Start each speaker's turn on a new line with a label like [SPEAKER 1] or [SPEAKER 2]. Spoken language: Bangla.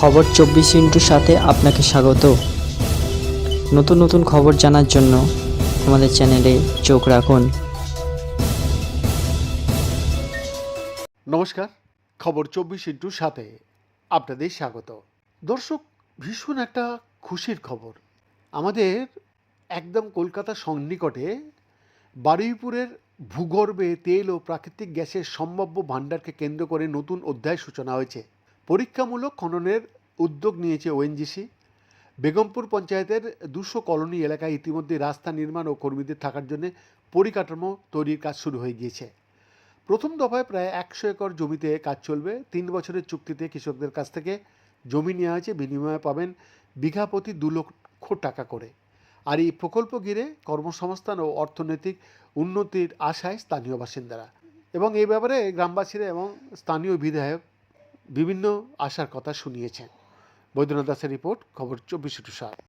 [SPEAKER 1] খবর চব্বিশ ইন্টুর সাথে আপনাকে স্বাগত। নতুন নতুন খবর জানার জন্য আমাদের চ্যানেলে চোখ রাখুন।
[SPEAKER 2] নমস্কার, খবর চব্বিশ ইন্টুর সাথে আপনাদের স্বাগত। দর্শক, ভীষণ একটা খুশির খবর। আমাদের একদম কলকাতা সন্নিকটে বারুইপুরের ভূগর্ভে তেল ও প্রাকৃতিক গ্যাসের সম্ভাব্য ভাণ্ডারকে কেন্দ্র করে নতুন অধ্যায় সূচনা হয়েছে। পরীক্ষামূলক খননের উদ্যোগ নিয়েছে ওএনজিসি বেগমপুর পঞ্চায়েতের দুশো কলোনি এলাকায় ইতিমধ্যে রাস্তা নির্মাণ ও কর্মীদের থাকার জন্য পরিকাঠামো তৈরির কাজ শুরু হয়ে গিয়েছে। প্রথম দফায় প্রায় একশো একর জমিতে কাজ চলবে। তিন বছরের চুক্তিতে কৃষকদের কাছ থেকে জমি নেওয়া হয়েছে। বিনিময়ে পাবেন বিঘা প্রতি দু লক্ষ টাকা করে। আর এই প্রকল্প ঘিরে কর্মসংস্থান ও অর্থনৈতিক উন্নতির আশায় স্থানীয় বাসিন্দারা এবং এই ব্যাপারে গ্রামবাসীরা এবং স্থানীয় বিধায়ক বিভিন্ন আশার কথা শুনিয়েছেন। বৈদ্যনাথ দাসের রিপোর্ট খবর চব্বিশ সাত।